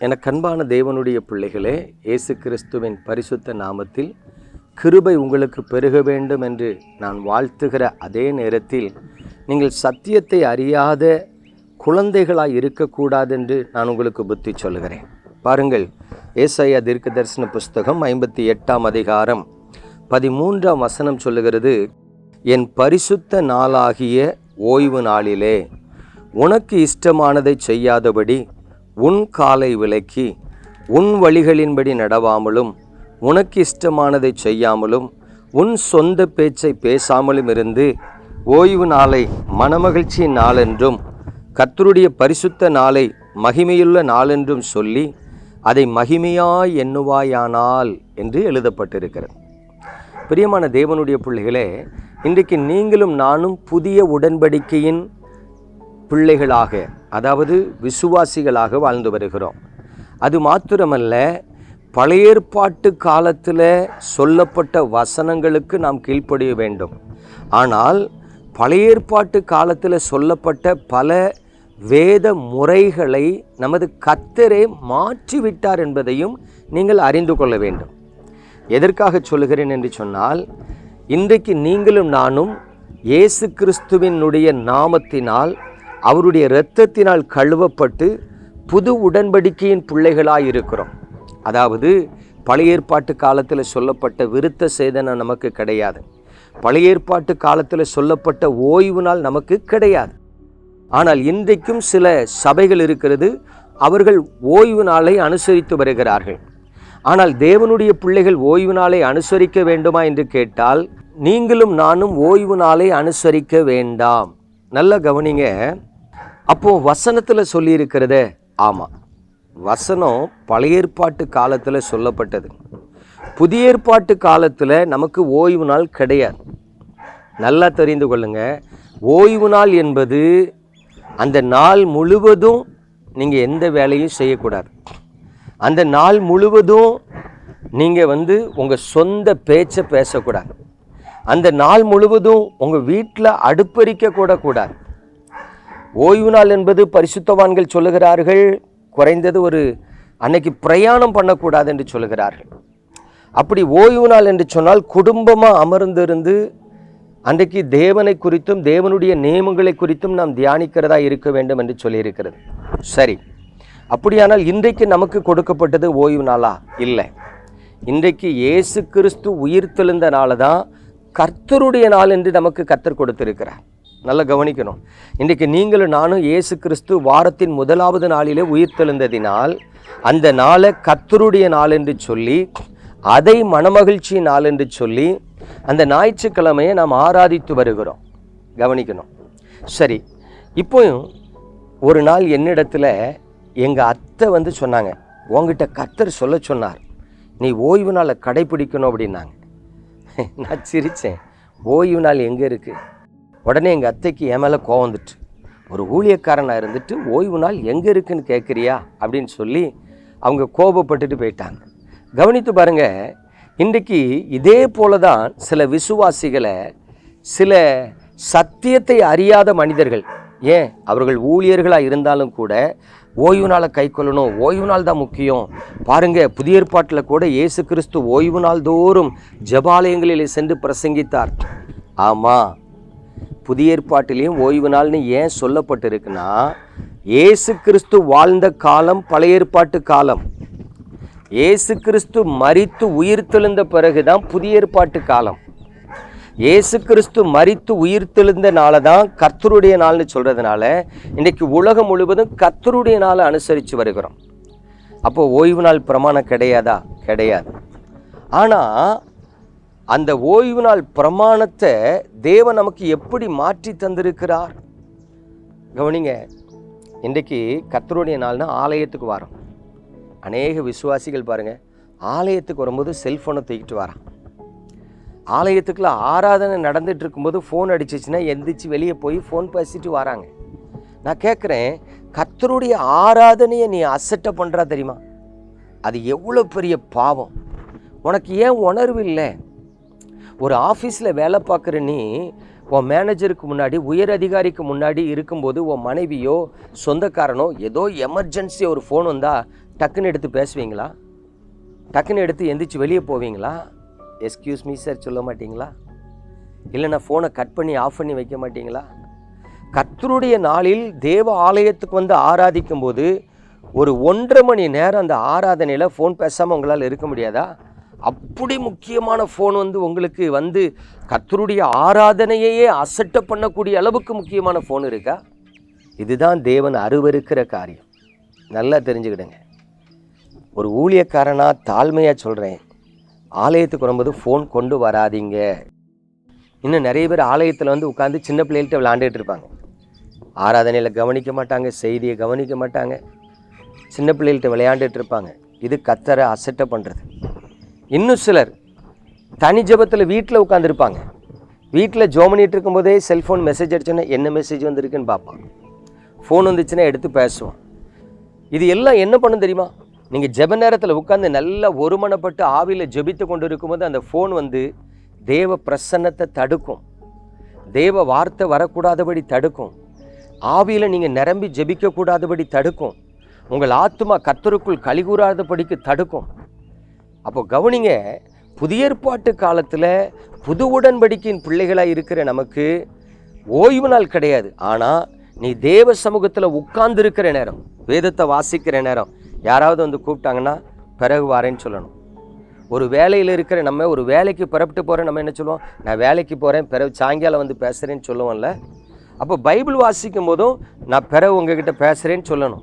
எனக்கு அன்பான தேவனுடைய பிள்ளைகளே இயேசு கிறிஸ்துவின் பரிசுத்த நாமத்தில் கிருபை உங்களுக்கு பெருக வேண்டும் என்று நான் வாழ்த்துகிற அதே நேரத்தில் நீங்கள் சத்தியத்தை அறியாத குழந்தைகளாக இருக்கக்கூடாது என்று நான் உங்களுக்கு புத்தி சொல்லுகிறேன். பாருங்கள் ஏசையா தீர்க்க தரிசன புஸ்தகம் ஐம்பத்தி எட்டாம் அதிகாரம் பதிமூன்றாம் வசனம் சொல்லுகிறது என் பரிசுத்த நாளாகிய ஓய்வு நாளிலே உனக்கு இஷ்டமானதை செய்யாதபடி உன் காலை விலக்கி உன் வழிகளின்படி நடவாமலும் உனக்கு இஷ்டமானதை செய்யாமலும் உன் சொந்த பேச்சை பேசாமலும் இருந்து ஓய்வு நாளை மனமகிழ்ச்சியின் நாளென்றும் கத்தருடைய பரிசுத்த நாளை மகிமையுள்ள நாளென்றும் சொல்லி அதை மகிமையாய் எண்ணுவாயானால் என்று எழுதப்பட்டிருக்கிறது. பிரியமான தேவனுடைய பிள்ளைகளே இன்றைக்கு நீங்களும் நானும் புதிய உடன்படிக்கையின் பிள்ளைகளாக அதாவது விசுவாசிகளாக வாழ்ந்து வருகிறோம். அது மாத்திரமல்ல பழைய ஏற்பாட்டு காலத்தில் சொல்லப்பட்ட வசனங்களுக்கு நாம் கீழ்ப்படிய வேண்டும். ஆனால் பழைய ஏற்பாட்டு காலத்தில் சொல்லப்பட்ட பல வேத முறைகளை நமது கத்தரே மாற்றிவிட்டார் என்பதையும் நீங்கள் அறிந்து கொள்ள வேண்டும். எதற்காக சொல்லுகிறேன் என்று சொன்னால் இன்றைக்கு நீங்களும் நானும் இயேசு கிறிஸ்துவினுடைய நாமத்தினால் அவருடைய இரத்தத்தினால் கழுவப்பட்டு புது உடன்படிக்கையின் பிள்ளைகளாக இருக்கிறோம் அதாவது பழைய ஏற்பாட்டு காலத்தில் சொல்லப்பட்ட விருத்த சேதனை நமக்கு கிடையாது. பழைய ஏற்பாட்டு காலத்தில் சொல்லப்பட்ட ஓய்வு நாள் நமக்கு கிடையாது. ஆனால் இன்றைக்கும் சில சபைகள் இருக்கிறது அவர்கள் ஓய்வு நாளை அனுசரித்து வருகிறார்கள். ஆனால் தேவனுடைய பிள்ளைகள் ஓய்வு நாளை அனுசரிக்க வேண்டுமா என்று கேட்டால் நீங்களும் நானும் ஓய்வு நாளை அனுசரிக்க வேண்டாம். நல்ல கவனிங்க. அப்போ வசனத்தில் சொல்லியிருக்கிறதே ஆமாம் வசனம் பழைய ஏற்பாட்டு காலத்தில் சொல்லப்பட்டது. புதிய ஏற்பாட்டு காலத்தில் நமக்கு ஓய்வு நாள் கிடையாது. நல்லா தெரிந்து கொள்ளுங்க. ஓய்வு நாள் என்பது அந்த நாள் முழுவதும் நீங்கள் எந்த வேலையும் செய்யக்கூடாது. அந்த நாள் முழுவதும் நீங்கள் வந்து உங்கள் சொந்த பேச்சை பேசக்கூடாது. அந்த நாள் முழுவதும் உங்கள் வீட்டில் அடுப்பறிக்க கூட கூடாது. ஓய்வு நாள் என்பது பரிசுத்தவான்கள் சொல்லுகிறார்கள் குறைந்தது ஒரு அன்னைக்கு பிரயாணம் பண்ணக்கூடாது என்று சொல்லுகிறார்கள். அப்படி ஓய்வு நாள் என்று சொன்னால் குடும்பமாக அமர்ந்திருந்து அன்றைக்கு தேவனை குறித்தும் தேவனுடைய நியமங்களை குறித்தும் நாம் தியானிக்கிறதா இருக்க வேண்டும் என்று சொல்லியிருக்கிறது. சரி அப்படியானால் இன்றைக்கு நமக்கு கொடுக்கப்பட்டது ஓய்வு நாளா? இல்லை. இன்றைக்கு இயேசு கிறிஸ்து உயிர் தெழுந்த நாள் தான் கர்த்தருடைய நாள் என்று நமக்கு கத்தர் கொடுத்திருக்கிறார். நல்லா கவனிக்கணும். இன்றைக்கு நீங்களும் நானும் இயேசு கிறிஸ்து வாரத்தின் முதலாவது நாளிலே உயிர்த்தெழுந்ததினால் அந்த நாளை கத்தருடைய நாள் என்று சொல்லி அதை மனமகிழ்ச்சி நாள் என்று சொல்லி அந்த ஞாயிற்றுக்கிழமையை நாம் ஆராதித்து வருகிறோம். கவனிக்கணும். சரி இப்போயும் ஒரு நாள் என்னிடத்துல எங்கள் அத்தை வந்து சொன்னாங்க உங்ககிட்ட கத்தர் சொல்ல சொன்னார். நீ ஓய்வு நாளை கடைப்பிடிக்கணும் அப்படின்னாங்க. நான் சிரித்தேன் ஓய்வு நாள் எங்கே இருக்குது உடனே எங்கள் அத்தைக்கு என் மேலே கோவம் வந்துட்டு ஒரு ஊழியக்காரனாக இருந்துட்டு ஓய்வு நாள் எங்கே இருக்குன்னு கேட்குறியா அப்படின்னு சொல்லி அவங்க கோபப்பட்டுட்டு போயிட்டாங்க. கவனித்து பாருங்கள் இன்றைக்கு இதே போல தான் சில விசுவாசிகளை சில சத்தியத்தை அறியாத மனிதர்கள் ஏன்? அவர்கள் ஊழியர்களாக இருந்தாலும் கூட ஓய்வு நாளை கை கொள்ளணும். ஓய்வு நாள் தான் முக்கியம். பாருங்கள் புதிய ஏற்பாட்டில் கூட இயேசு கிறிஸ்து ஓய்வு நாள் தோறும் ஜபாலயங்களிலே சென்று பிரசங்கித்தார். ஆமாம் புதிய ஏற்பாட்டிலையும் ஓய்வு நாள்னு ஏன் சொல்லப்பட்டிருக்குன்னா ஏசு கிறிஸ்து வாழ்ந்த காலம் பழைய ஏற்பாட்டு காலம். ஏசு கிறிஸ்து மரித்து உயிர் தெழுந்த பிறகுதான் புதிய ஏற்பாட்டு காலம். இயேசு கிறிஸ்து மரித்து உயிர் தெழுந்த நாளை தான் கர்த்தருடைய நாள்னு சொல்கிறதுனால இன்றைக்கி உலகம் முழுவதும் கர்த்தருடைய நாளை அனுசரித்து வருகிறோம். அப்போ ஓய்வு நாள் பிரமாணம் கிடையாதா? கிடையாது. ஆனால் அந்த ஓய்வு நாள் பிரமாணத்தை தேவன் நமக்கு எப்படி மாற்றி தந்திருக்கிறார்? கவனிங்க இன்றைக்கு கத்தருடைய நாள்னா ஆலயத்துக்கு வரோம் அநேக விசுவாசிகள் பாருங்கள் ஆலயத்துக்கு வரும்போது செல்ஃபோனை தூக்கிட்டு வரான். ஆலயத்துக்குள்ள ஆராதனை நடந்துட்டு இருக்கும்போது ஃபோன் அடிச்சிச்சுன்னா எந்திரிச்சு வெளியே போய் ஃபோன் பேசிட்டு வராங்க. நான் கேட்குறேன் கத்தருடைய ஆராதனையை நீ அசட்டை பண்ணுறா தெரியுமா? அது எவ்வளோ பெரிய பாவம். உனக்கு ஏன் உணர்வு இல்லை? ஒரு ஆஃபீஸில் வேலை பார்க்குற நீ உன் மேனேஜருக்கு முன்னாடி உயர் அதிகாரிக்கு முன்னாடி இருக்கும்போது உன் மனைவியோ சொந்தக்காரனோ ஏதோ எமர்ஜென்சி ஒரு ஃபோன் வந்தால் டக்குன்னு எடுத்து பேசுவீங்களா? டக்குன்னு எடுத்து எந்திரிச்சு வெளியே போவீங்களா? எஸ்கியூஸ் மீ சார் சொல்ல மாட்டிங்களா? இல்லைன்னா ஃபோனை கட் பண்ணி ஆஃப் பண்ணி வைக்க மாட்டிங்களா? கத்தருடைய நாளில் தேவ ஆலயத்துக்கு வந்து ஆராதிக்கும் போது ஒரு ஒன்றரை மணி நேரம் அந்த ஆராதனையில் ஃபோன் பேசாமல் உங்களால் இருக்க முடியாதா? அப்படி முக்கியமான ஃபோன் வந்து உங்களுக்கு வந்து கத்தருடைய ஆராதனையையே அசட்ட பண்ணக்கூடிய அளவுக்கு முக்கியமான ஃபோன் இருக்கா? இதுதான் தேவன் அருவருக்கிற காரியம். நல்லா தெரிஞ்சுக்கிடுங்க. ஒரு ஊழியக்காரனாக தாழ்மையாக சொல்கிறேன் ஆலயத்துக்கு வரும்போது ஃபோன் கொண்டு வராதீங்க. இன்னும் நிறைய பேர் ஆலயத்தில் வந்து உட்காந்து சின்ன பிள்ளைகள்கிட்ட விளாண்டுட்டு இருப்பாங்க. ஆராதனையில் கவனிக்க மாட்டாங்க செய்தியை கவனிக்க மாட்டாங்க. சின்ன பிள்ளைகள்கிட்ட விளையாண்டுட்டு இருப்பாங்க. இது கத்தரை அசட்டை பண்ணுறது இன்னும் சிலர் தனி ஜெபத்தில் வீட்டில் உட்காந்துருப்பாங்க வீட்டில் ஜோ பண்ணிகிட்டு இருக்கும்போதே செல்ஃபோன் மெசேஜ் அடிச்சோன்னா என்ன மெசேஜ் வந்திருக்குன்னு பார்ப்பான். ஃபோன் வந்துச்சுன்னா எடுத்து பேசுவான். இது எல்லாம் என்ன பண்ணும் தெரியுமா? நீங்கள் ஜெப நேரத்தில் உட்காந்து நல்லா ஒருமனப்பட்டு ஆவியில் ஜெபித்து கொண்டு இருக்கும்போது அந்த ஃபோன் வந்து தேவ பிரசன்னத்தை தடுக்கும். தேவ வார்த்தை வரக்கூடாதபடி தடுக்கும். ஆவியில் நீங்கள் நிரம்பி ஜெபிக்கக்கூடாதபடி தடுக்கும். உங்கள் ஆத்மா கத்தருக்குள் கலிகூறாதபடிக்கு தடுக்கும். அப்போ கவனிங்க புதிய ஏற்பாட்டு காலத்தில் புது உடன்படிக்கையின் பிள்ளைகளாக இருக்கிற நமக்கு ஓய்வு நாள் கிடையாது. ஆனால் நீ தேவ சமூகத்தில் உட்கார்ந்து இருக்கிற நேரம் வேதத்தை வாசிக்கிற நேரம் யாராவது வந்து கூப்பிட்டாங்கன்னா பிறகு வாரேன்னு சொல்லணும். ஒரு வேலையில் இருக்கிற நம்ம ஒரு வேலைக்கு புறப்பட்டு போகிறேன் நம்ம என்ன சொல்லுவோம்? நான் வேலைக்கு போகிறேன் பிறகு சாயங்காலம் வந்து பேசுகிறேன்னு சொல்லுவோம்ல. அப்போ பைபிள் வாசிக்கும் போதும் நான் பிறகு உங்ககிட்ட பேசுகிறேன்னு சொல்லணும்.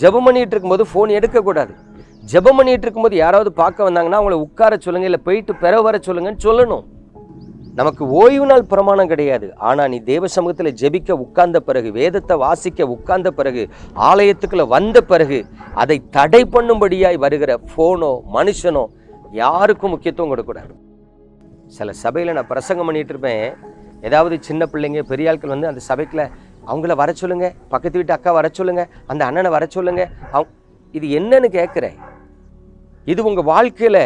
ஜெபம் பண்ணிகிட்டு இருக்கும்போது ஃபோன் எடுக்கக்கூடாது. ஜெபம் பண்ணிட்டு இருக்கும்போது யாராவது பார்க்க வந்தாங்கன்னா அவங்கள உட்கார சொல்லுங்க இல்லை போயிட்டு பிற வர சொல்லுங்கன்னு சொல்லணும். நமக்கு ஓய்வு நாள் பிரமாணம் கிடையாது. ஆனால் நீ தேவ சமூகத்தில் ஜெபிக்க உட்கார்ந்த பிறகு வேதத்தை வாசிக்க உட்கார்ந்த பிறகு ஆலயத்துக்குள்ள வந்த பிறகு அதை தடை பண்ணும்படியாய் வருகிற ஃபோனோ மனுஷனோ யாருக்கும் முக்கியத்துவம் கொடுக்கக்கூடாது. சில சபையில் நான் பிரசங்கம் பண்ணிட்டு இருப்பேன். ஏதாவது சின்ன பிள்ளைங்க பெரிய ஆட்கள் வந்து அந்த சபைக்குள்ள அவங்கள வர சொல்லுங்க பக்கத்து வீட்டு அக்கா வர சொல்லுங்க அந்த அண்ணனை வர சொல்லுங்க அவ் இது என்னன்னு கேட்குறேன். இது உங்கள் வாழ்க்கையில்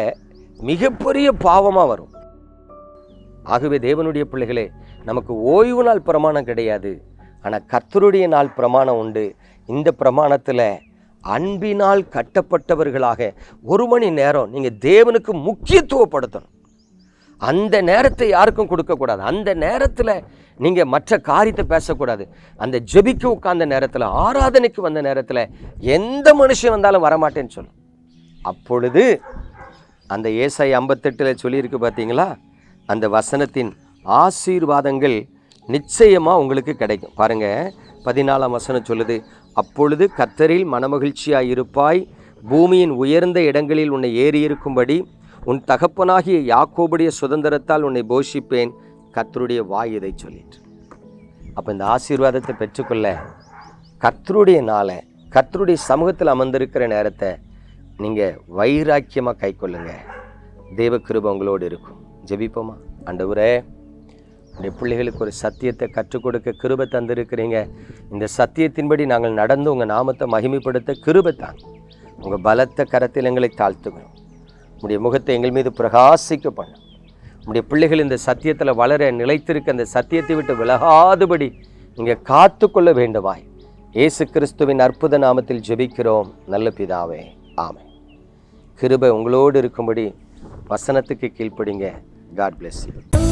மிகப்பெரிய பாவமாக வரும். ஆகவே தேவனுடைய பிள்ளைகளே நமக்கு ஓய்வு நாள் பிரமாணம் கிடையாது. ஆனால் கர்த்தருடைய நாள் பிரமாணம் உண்டு. இந்த பிரமாணத்தில் அன்பினால் கட்டப்பட்டவர்களாக ஒரு மணி நேரம் நீங்கள் தேவனுக்கு முக்கியத்துவப்படுத்தணும். அந்த நேரத்தை யாருக்கும் கொடுக்கக்கூடாது. அந்த நேரத்தில் நீங்கள் மற்ற காரியத்தை பேசக்கூடாது. அந்த ஜெபிக்கு உட்கார்ந்த நேரத்தில் ஆராதனைக்கு வந்த நேரத்தில் எந்த மனுஷன் வந்தாலும் வரமாட்டேன்னு சொல்லும் அப்பொழுது அந்த ஏசாய் ஐம்பத்தெட்டில் சொல்லியிருக்கு பார்த்தீங்களா அந்த வசனத்தின் ஆசீர்வாதங்கள் நிச்சயமாக உங்களுக்கு கிடைக்கும். பாருங்கள் பதினாலாம் வசனம் சொல்லுது அப்பொழுது கத்தரில் மனமகிழ்ச்சியாக இருப்பாய் பூமியின் உயர்ந்த இடங்களில் உன்னை ஏறி இருக்கும்படி உன் தகப்பனாகிய யாக்கோபுடைய சுதந்திரத்தால் உன்னை போஷிப்பேன். கத்தருடைய வாய் இதை சொல்லிட்டு. அப்போ இந்த ஆசீர்வாதத்தை பெற்றுக்கொள்ள கத்தருடைய நாளை கத்தருடைய சமூகத்தில் அமர்ந்திருக்கிற நேரத்தை நீங்கள் வைராக்கியமாக கை கொள்ளுங்க. தேவ கிருபை உங்களோடு இருக்கும். ஜெபிப்போமா? ஆண்டவரே உடைய பிள்ளைகளுக்கு ஒரு சத்தியத்தை கற்றுக் கொடுக்க கிருபை தந்திருக்கிறீங்க. இந்த சத்தியத்தின்படி நாங்கள் நடந்து உங்கள் நாமத்தை மகிமைப்படுத்த கிருபை தான் உங்கள் பலத்த கரத்தில் எங்களை தாழ்த்துக்கிறோம் உடைய முகத்தை எங்கள் மீது பிரகாசிக்க பண்ணும். உடைய பிள்ளைகள் இந்த சத்தியத்தில் வளர நிலைத்திருக்க அந்த சத்தியத்தை விட்டு விலகாதபடி நீங்கள் காத்துக்கொள்ள வேண்டுமாய். இயேசு கிறிஸ்துவின் அற்புத நாமத்தில் ஜெபிக்கிறோம். நல்ல பிதாவே ஆமை கிருபை உங்களோடு இருக்கும்படி வசனத்துக்கு கீழ்ப்படிங்க. God bless you